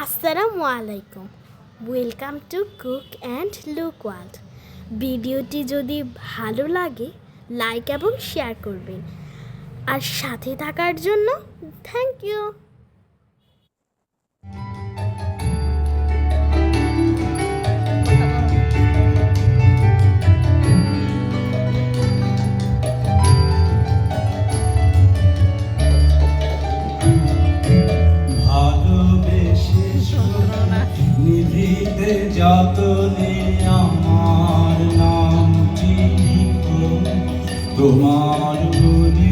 আসসালামু আলাইকুম। Welcome to cook and look world ভিডিওটি যদি ভালো লাগে লাইক এবং শেয়ার করবেন। আর সাথে থাকার জন্য থ্যাংক ইউ নিধিতে যতনে আমার নাম চিনি তোমার গুণে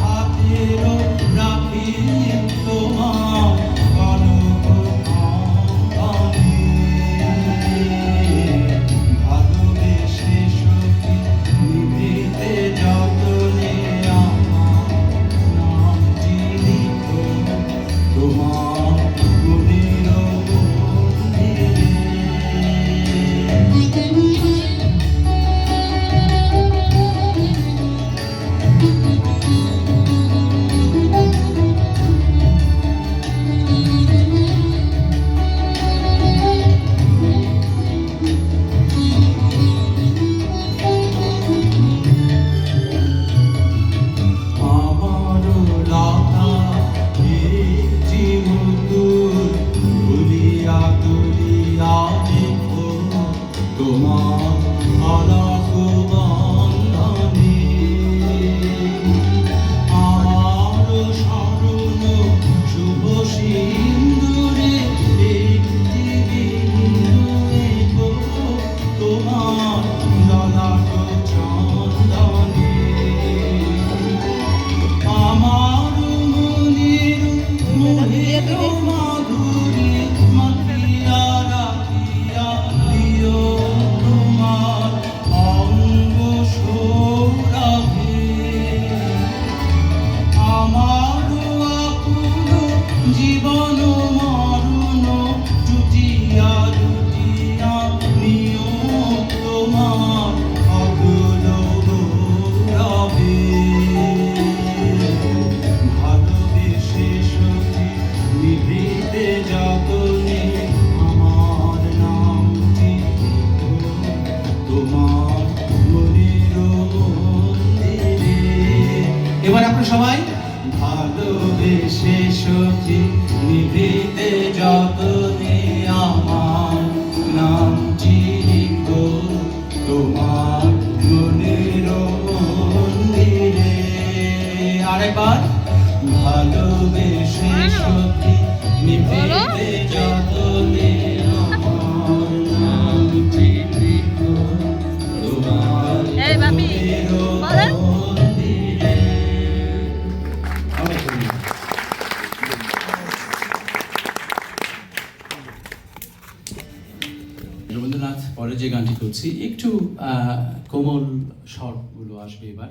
হাতের রাখি তোমার। এখন সবাই? ভালোবেসে সখী নিভিতে যত আমার নাম চিরিক তোমার মন্দিরে। আরেকবার। ভালোবেসে সখী নিভিতে যতনে যে গানটি করছি একটু কোমল স্বরগুলো আসবে এবার।